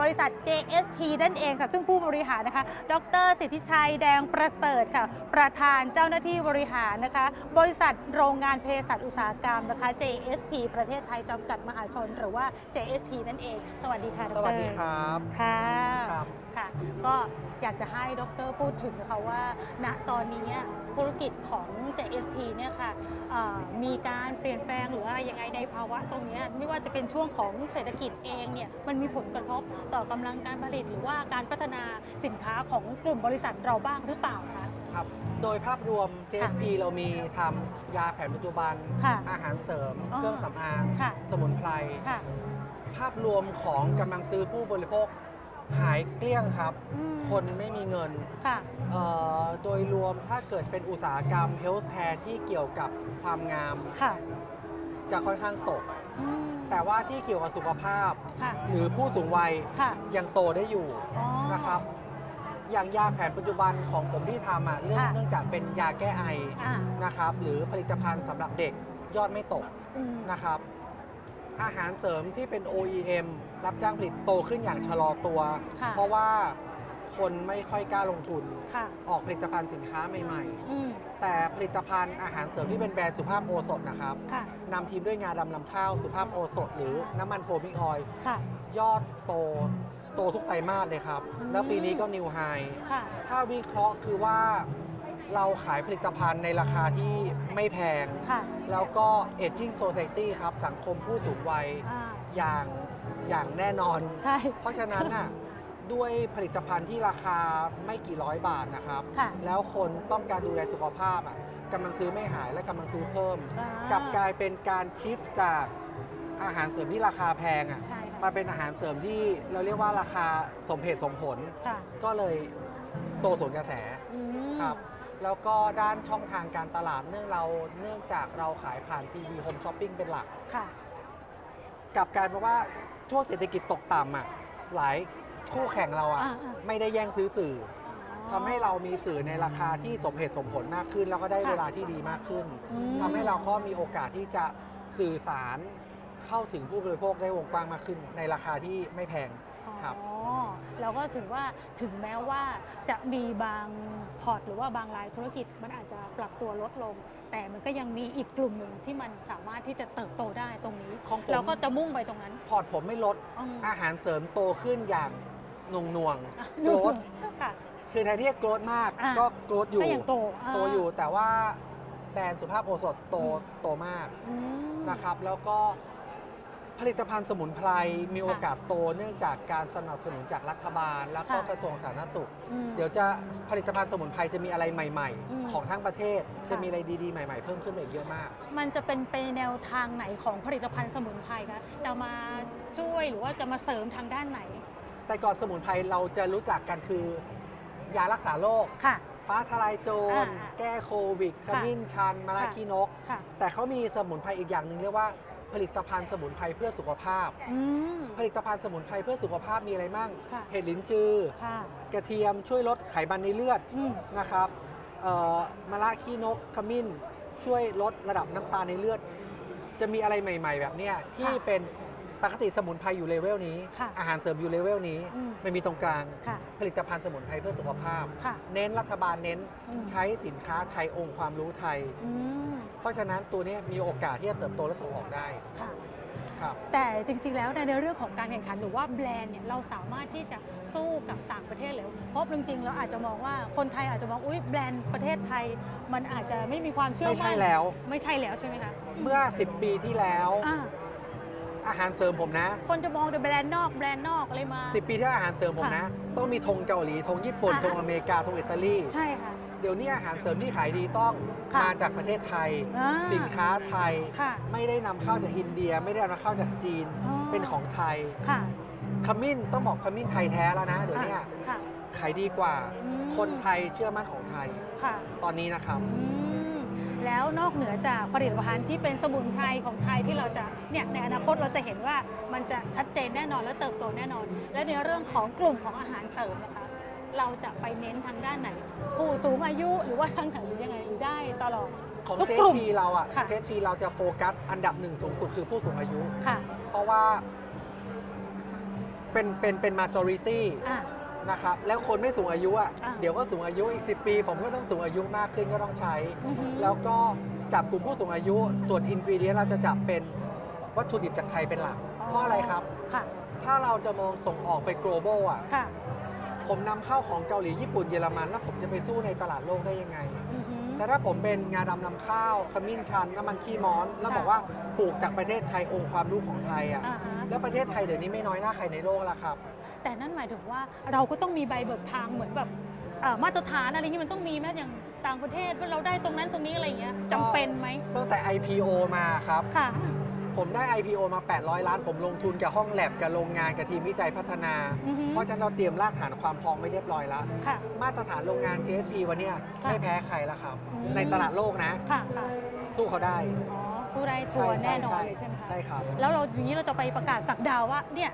บริษัท JSP นั่นเองค่ะ ซึ่งผู้บริหารนะคะ ดร สิทธิชัยแดงประเสริฐค่ะ ประธานเจ้าหน้าที่บริหารนะคะ บริษัทโรงงานเภสัชอุตสาหกรรมนะคะ JSP ประเทศไทยจำกัดมหาชน หรือว่า JSP นั่นเอง สวัสดีค่ะดรสวัสดีครับค่ะครับ ค่ะ ก็อยากจะให้ดรพูดถึงนะคะว่าณตอนนี้ ธุรกิจของ JSP เนี่ยค่ะเอ่อมีการเปลี่ยนแปลงหรืออะไรยังไงในภาวะตรงเนี้ยไม่ว่าจะเป็นช่วงของเศรษฐกิจเองเนี่ยมันมีผลกระทบต่อกำลังการผลิต หรือว่าการพัฒนาสินค้าของกลุ่มบริษัทเราบ้างหรือเปล่าคะครับโดยภาพรวม JSP เรามีทำยาแผนปัจจุบันค่ะอาหารเสริมอ๋อเครื่องสำอางค่ะสมุนไพรค่ะภาพรวมของกำลังซื้อผู้บริโภค หายเกลี้ยงครับ อืมคนไม่มีเงินค่ะ เอ่อโดยรวมถ้าเกิดเป็นอุตสาหกรรมเฮลท์แคร์ที่เกี่ยวกับความงามค่ะจะค่อนข้างตก อืมแต่ว่าที่เกี่ยวกับสุขภาพ ค่ะ หรือผู้สูงวัยค่ะยังโตได้อยู่อ๋อ นะครับ อย่างยาแผนปัจจุบันของผมที่ทำอะเรื่องค่ะ เนื่องจากเป็นยาแก้ไออ่านะครับ หรือผลิตภัณฑ์สำหรับเด็กยอดไม่ตกอืมนะครับ อาหารเสริมที่เป็น OEM รับจ้างผลิตโตขึ้นอย่างชะลอตัว ค่ะ เพราะว่าคนไม่ค่อยกล้าลงทุน ค่ะออกผลิตภัณฑ์สินค้าใหม่อืมๆ แต่ผลิตภัณฑ์อาหารเสริมที่เป็นแบรนด์สุภาพโอสถนะครับค่ะนำทีมด้วยงาดำลำข้าวสุภาพโอสถ หรือน้ำมันโฟมิงออยล์ค่ะ ยอดโตโตทุกไตรมาสเลยครับ อืม แล้วปีนี้ก็นิวไฮ ค่ะ ถ้าวิเคราะห์คือว่าเราขายผลิตภัณฑ์ในราคาที่ไม่แพง ค่ะแล้วก็ aging society ครับ สังคมผู้สูงวัย อ่าอย่าง อย่างแน่นอน ใช่ เพราะฉะนั้นน่ะด้วยผลิตภัณฑ์ที่ราคาไม่กี่ร้อยบาทนะครับ ค่ะ แล้วคนต้องการดูแลสุขภาพอะกำลังซื้อไม่หายและกำลังซื้อเพิ่ม อ่กลับกลายเป็นการชิฟจากอาหารเสริมที่ราคาแพงอะใช่ค่ะมาเป็นอาหารเสริมที่เราเรียกว่าราคาสมเหตุสมผล ค่ะก็เลยโตสวนกระแสอืมครับแล้วก็ด้านช่องทางการตลาดเนื่องเราเนื่องจากเราขายผ่านทีวีโฮมช้อปปิ้งเป็นหลัก ค่ะ กลับกลายเป็นว่า ช่วงเศรษฐกิจตกต่ำอะหลายคู่แข่งเราอะอ่าอ่าไม่ได้แย่งซื้อสื่ออ๋อทำให้เรามีสื่อในราคาที่สมเหตุสมผลมากขึ้น แล้วก็ได้ค่ะเวลาที่ดีมากขึ้นอืม ทำให้เราก็มีโอกาสที่จะสื่อสาร เข้าถึงผู้บริโภคได้วงกว้างมากขึ้น ในราคาที่ไม่แพง ครับ อ๋อเราก็ถือว่าถึงแม้ว่าจะมีบางพอร์ตหรือว่าบางรายธุรกิจมันอาจจะปรับตัวลดลง แต่มันก็ยังมีอีกกลุ่มหนึ่งที่มันสามารถที่จะเติบโตได้ตรงนี้ ของผม เราก็จะมุ่งไปตรงนั้นพอร์ตผมไม่ลดอืมอาหารเสริมโตขึ้นอย่างหน่วงหน่วงอะโกรธค่ะ คือแทนที่จะโกรธมากอะ ก็โกรธอยู่ก็ยังโตา โตอยู่แต่ว่าแบรนด์สุภาพโอสถโตอืม โตมากอืม นะครับ แล้วก็ ผลิตภัณฑ์สมุนไพรมีค่ะโอกาสโตเนื่องจากการสนับสนุนจากรัฐบาล แล้วก็ค่ะกระทรวงสาธารณสุข อืม เดี๋ยวจะผลิตภัณฑ์สมุนไพรจะมีอะไรใหม่ อืมๆ ของทั้งประเทศค่ะ จะมีอะไรดีๆ ใหม่ๆ เพิ่มขึ้นมาอีกเยอะมาก มันจะเป็นไปแนวทางไหนของผลิตภัณฑ์สมุนไพรคะจะมาช่วยหรือว่าจะมาเสริมทางด้านไหนแต่ก่อนสมุนไพรเราจะรู้จักกันคือ ยารักษาโรคค่ะ ฟ้าทลายโจร อ่าแก้โควิดขค่ะมิ้นชันมะระค่ะ ขี้นก ค่ะ แต่เขามีสมุนไพรอีกอย่างหนึ่งเรียกว่า ผลิตภัณฑ์สมุนไพรเพื่อสุขภาพ อืม ผลิตภัณฑ์สมุนไพรเพื่อสุขภาพมีอะไรมั่ง ค่ะ เห็ดลิ้นจือ ค่ะ กระเทียมช่วยลดไขมันในเลือดอืม นะครับเอ่อมะระขี้นกขมิ้น ช่วยลดระดับน้ำตาลในเลือด จะมีอะไรใหม่ ๆ แบบเนี้ยที่เป็น ปกติสมุนไพรอยู่เลเวลนี้ ค่ะอาหารเสริมอยู่เลเวลนี้ อืมไม่มีตรงกลาง ค่ะผลิตภัณฑ์สมุนไพรเพื่อสุขภาพ ค่ะเน้นรัฐบาลเน้นอืม ใช้สินค้าไทยองค์ความรู้ไทย อืมเพราะฉะนั้นตัวเนี้ยมีโอกาสที่จะเติบโตและส่งออกได้ค่ะ ครับ แต่จริง ๆ แล้วในเรื่องของการแข่งขันหรือว่าแบรนด์เนี่ยเราสามารถที่จะสู้กับต่างประเทศเลยเพราะจริงๆเราอาจจะมองว่าคนไทยอาจจะมองอุ้ยแบรนด์ประเทศไทย มันอาจจะไม่มีความเชื่อไม่มั่นใช่แล้ว ไม่ใช่แล้วใช่ไหมคะเมื่อ 10 ปีที่แล้ว อ่า อาหารเสริมผมนะ คนจะมองแต่แบรนด์นอกแบรนด์นอกอะไรมา 10 ปีที่แล้วอาหารเสริมผมนะ ต้องมีธงเกาหลีธงญี่ปุ่นอ่าธงอเมริกาธงอิตาลี ใช่ค่ะ เดี๋ยวนี้อาหารเสริมที่ขายดีต้องค่ะมาจากประเทศไทย อ่า สินค้าไทย ค่ะ ไม่ได้นำเข้าจากอินเดีย ไม่ได้นำเข้าจากจีน อ๋อ เป็นของไทย ค่ะขมิ้นต้องบอกขมิ้นไทยแท้แล้วนะเดี๋ยวเนี้ยค่ะขายดีกว่า อืมคนไทยเชื่อมั่นของไทย ค่ะตอนนี้นะครับ อืม แล้วนอกเหนือจากผลิตภัณฑ์ที่เป็นสมุนไพรของไทยที่เราจะเนี่ยในอนาคตเราจะเห็นว่ามันจะชัดเจนแน่นอนและเติบโตแน่นอน และในเรื่องของกลุ่มของอาหารเสริมนะคะเราจะไปเน้นทางด้านไหน ผู้สูงอายุหรือว่าทางไหนหรือยังไงหรือได้ตลอด ของทุกเจกลุ่มฟีเราอะค่ะ เจฟีเราจะโฟกัสอันดับหนึ่งสูงสุดคือผู้สูงอายุ ค่ะเพราะว่าปเป็นเป็นเป็น majority อะ นะครับ แล้วคนไม่สูงอายุอะอะเดี๋ยวก็สูงอายุอีก 10 ปี ผมก็ต้องสูงอายุมากขึ้นก็ต้องใช้ อือฮึ แล้วก็จับกลุ่มผู้สูงอายุตรวจอินกรีเดียเราจะจับเป็นวัตถุดิบจากไทยเป็นหลัก เพราะอะไรครับ ค่ะ ถ้าเราจะมองส่งออกไป global อะ ค่ะผมนำเข้าของเกาหลีญี่ปุ่นเยอรมันแล้วผมจะไปสู้ในตลาดโลกได้ยังไง อือฮึ แต่ถ้าผมเป็นงาดำนำข้าวขมิ้นชันน้ำมันขี้ม้อน แล้วค่ะ บอกว่าปลูกจากประเทศไทยองค์ความรู้ของไทยอะ อ่าฮะแล้วประเทศไทยเดี๋ยวนี้ไม่น้อยหน้าใครในโลกแล้วครับ แต่นั่นหมายถึงว่าเราก็ต้องมีใบเบิกทางเหมือนแบบเอ่อมาตรฐานอะไรอย่างนี้มันต้องมีไหมอย่างต่างประเทศว่าเราได้ตรงนั้นตรงนี้อะไรอย่างเงี้ยจำเป็นไหมตั้งแต่ IPO มาครับค่ะผมได้ IPO มา 800 ล้าน ผมลงทุนกับห้องแลบกับโรงงานกับทีมวิจัยพัฒนาอือฮึเพราะฉะนั้นเราเตรียมรากฐานความพร้อมไว้เรียบร้อยแล้วค่ะมาตรฐานโรงงาน JSP วันเนี้ยค่ะไม่แพ้ใครแล้วครับอืมในตลาดโลกนะค่ะค่ะสู้เขาได้อ๋อ สู้ได้ชัวร์แน่นอนเลยใช่ไหมคะใช่ครับ แล้วเราอย่างนี้เราจะไปประกาศสักดาว่าเนี่ย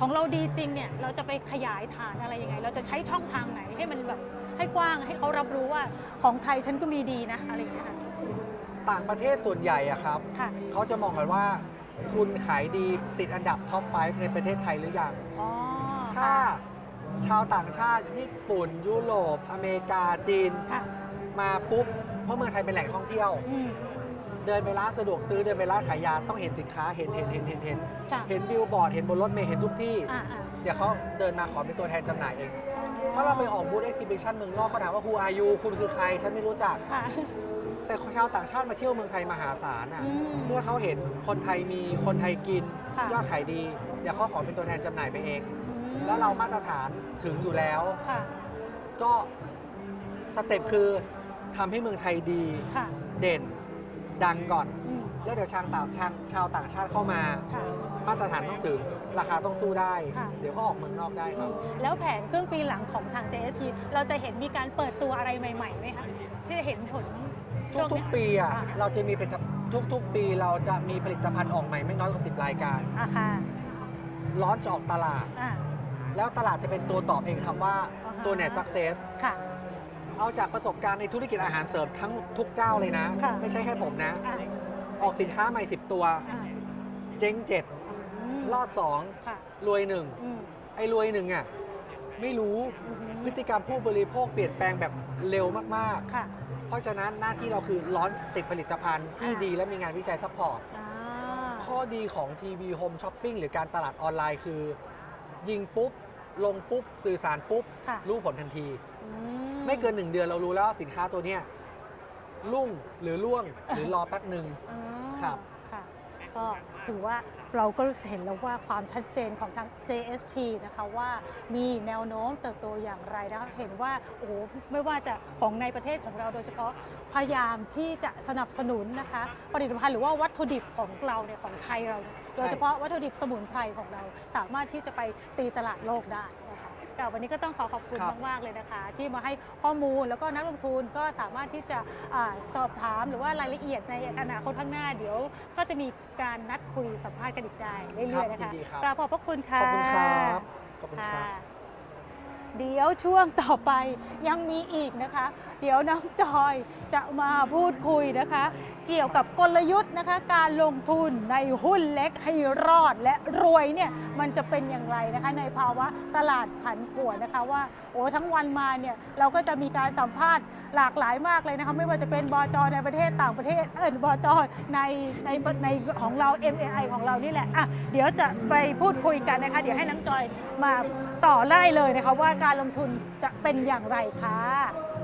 ของเราดีจริงเนี่ยเราจะไปขยายฐานอะไรยังไง เราจะใช้ช่องทางไหนให้มันแบบให้กว้างให้เขารับรู้ว่าของไทยฉันก็มีดีนะอะไรอย่างเงี้ยค่ะต่างประเทศส่วนใหญ่อะครับ ค่ะ เขาจะมองกันว่า คุณขายดีติดอันดับท็อป 5 ในประเทศไทยหรือยัง อ๋อถ้าชาวต่างชาติญี่ปุ่น ยุโรป อเมริกาจีน ค่ะมาปุ๊บเพราะเมืองไทยเป็นแหล่งท่องเที่ยว อืม เดินไปร้านสะดวกซื้อเดินไปร้านขายยาต้องเห็นสินค้าเห็นเห็นเห็นเห็นเห็นจ้ะเห็นบิลบอร์ดเห็นบนรถเมล์เห็นทุกที่ อ่าอ่าเดี๋ยวเขาเดินมาขอเป็นตัวแทนจำหน่ายเองเพราะเราไปออกบูธเอ็กซิบิชันเมืองนอกเขาถามว่า who are you คุณคือใคร ฉันไม่รู้จัก ค่ะ แต่ชาวต่างชาติมาเที่ยวเมืองไทยมหาศาลอะอืมเมื่อเขาเห็นคนไทยมีคนไทยกิน ค่ะ ยอดขายดี เดี๋ยวเขาขอเป็นตัวแทนจำหน่ายไปเองอืมแล้วเรามาตรฐานถึงอยู่แล้ว ค่ะ ก็สเต็ปคือทำให้เมืองไทยดี ค่ะ เด่น ดังก่อน อืมแล้วเดี๋ยวชาวต่างชาติชาวต่างชาติเข้ามา ค่ะ มาตรฐานต้องถึง ราคาต้องสู้ได้ ค่ะ เดี๋ยวก็ออกเมืองนอกได้ครับ แล้วแผนครึ่งปีหลังของทาง JST เราจะเห็นมีการเปิดตัวอะไรใหม่ๆไหมคะที่จะเห็นผลช่วงทุเนี้กยๆปีอะอ่าเราจะมีเป็นทุกๆ ปีเราจะมีผลิตภัณฑ์ออกใหม่ไม่น้อยกว่า 10 รายการอะค่ะร้อนจะออกตลาด อ่า แล้วตลาดจะเป็นตัวตอบเองครับว่าอ่าฮะ ตัวไหนสักเซส ค่ะ เอาจากประสบการณ์ในธุรกิจอาหารเสริมทั้งทุกเจ้าเลยนะ ค่ะ ไม่ใช่แค่ผมนะ อ่าออกสินค้าใหม่ 10 ตัว อ่าเจ๊งเจ็ดมรอด ค่ะ2 รวยหนึ่งอืมไอ้รวยหนึ่งอะไม่รู้อือหือพฤติกรรมผู้บริโภคเปลี่ยนแปลงแบบเร็วมาก ค่ะ ๆ เพราะฉะนั้นหน้าที่เราคือร้อนสิบผลิตภัณฑ์ที่อ่า ดีและมีงานวิจัยซัพพอร์ตอ่าข้อดีของทีวีโฮมช้อปปิ้งหรือการตลาดออนไลน์คือ ยิงปุ๊บ ลงปุ๊บ สื่อสารปุ๊บ ค่ะ รู้ผลทันทีอื ไม่เกินหนึ่งเดือนเรารู้แล้วว่าสินค้าตัวเนี้ยรุ่งหรือล่วงหรือรอแป๊บหนึ่ง อ๋อครับ ค่ะ ก็ถือว่าเราก็เห็นแล้วว่าความชัดเจนของทาง JST นะคะว่ามีแนวโน้มเติบโตอย่างไรนะคะเห็นว่าโอ้โหไม่ว่าจะของในประเทศของเราโดยเฉพาะพยายามที่จะสนับสนุนนะคะผลิตภัณฑ์หรือว่าวัตถุดิบของเราเนี่ยของไทยเราเนี่ยโดยเฉพาะวัตถุดิบสมุนไพรของเราสามารถที่จะไปตีตลาดโลกได้นะคะ แต่วันนี้ก็ต้องขอขอบคุณครับ มากๆเลยนะคะ ที่มาให้ข้อมูลแล้วก็นักลงทุนก็สามารถที่จะอาสอบถามหรือว่ารายละเอียดในอนาคตข้างหน้าเดี๋ยว ก็จะมีการนัดคุยสัมภาษณ์กันอีกได้เรื่อยๆนะครัคะบยินดีครับ กราบขอบพระคุณค่ะขอบคุณครับ ขอบคุณคค่ะรับ เดี๋ยวช่วงต่อไปยังมีอีกนะคะ เดี๋ยวน้องจอยจะมาพูดคุยนะคะ เกี่ยวกับกลยุทธ์นะคะ การลงทุนในหุ้นเล็กให้รอดและรวยเนี่ยมันจะเป็นอย่างไรนะคะ ในภาวะตลาดผันผวนนะคะว่าโอ้ทั้งวันมาเนี่ยเราก็จะมีการสัมภาษณ์หลากหลายมากเลยนะคะไม่ว่าจะเป็นบจในประเทศต่างประเทศเออบจในในในของเรา MAI ของเรานี่แหละอะเดี๋ยวจะไปพูดคุยกันนะคะ เดี๋ยวให้น้องจอยมาต่อไล่เลยนะคะว่าการลงทุนจะเป็นอย่างไรคะ